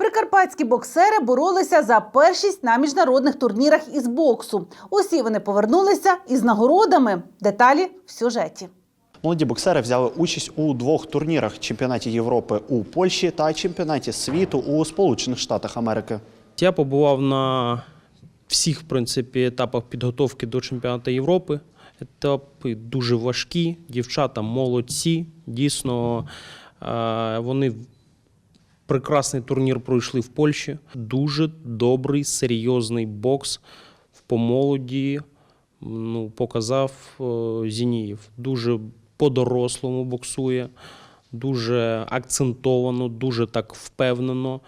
Прикарпатські боксери боролися за першість на міжнародних турнірах із боксу. Усі вони повернулися із нагородами. Деталі в сюжеті. Молоді боксери взяли участь у двох турнірах: чемпіонаті Європи у Польщі та чемпіонаті світу у Сполучених Штатах Америки. Я побував на всіх в принципі, етапах підготовки до чемпіонату Європи. Етапи дуже важкі, дівчата молодці. Дійсно, е, вони прекрасний турнір пройшли в Польщі. Дуже добрий, серйозний бокс в помолоді. Ну, показав е, Зініїв. Дуже по-дорослому боксує, дуже акцентовано, дуже так впевнено.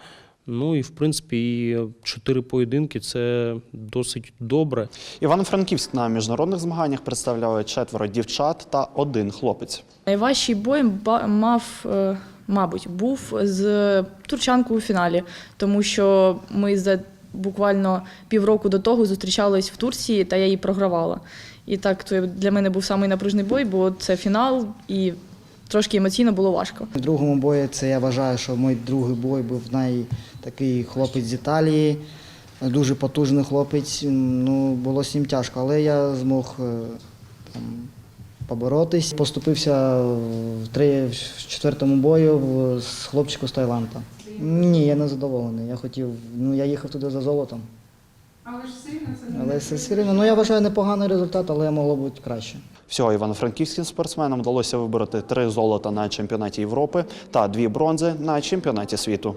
Ну і в принципі, і чотири поєдинки це досить добре. Івано-Франківськ на міжнародних змаганнях представляли четверо дівчат та один хлопець. Найважчий бой ба- мав, е, мабуть, був з турчанкою у фіналі, тому що ми за буквально півроку до того зустрічались в Турції, та я її програвала. І так то для мене був самий напружний бой, бо це фінал, і трошки емоційно було важко. В другому бої це я вважаю, що мій другий бой був най такий хлопець з Італії, дуже потужний хлопець. Ну, було з ним тяжко, але я змог е, там, поборотись. Поступився в, три, в четвертому бою з хлопчиком з Таїланда. Ні, я не задоволений. Я хотів, ну я їхав туди за золотом. Але ж сильно Але все все рівно. Ну я вважаю непоганий результат, але могло бути краще. Всього івано-франківським спортсменам вдалося вибороти три золота на чемпіонаті Європи та дві бронзи на чемпіонаті світу.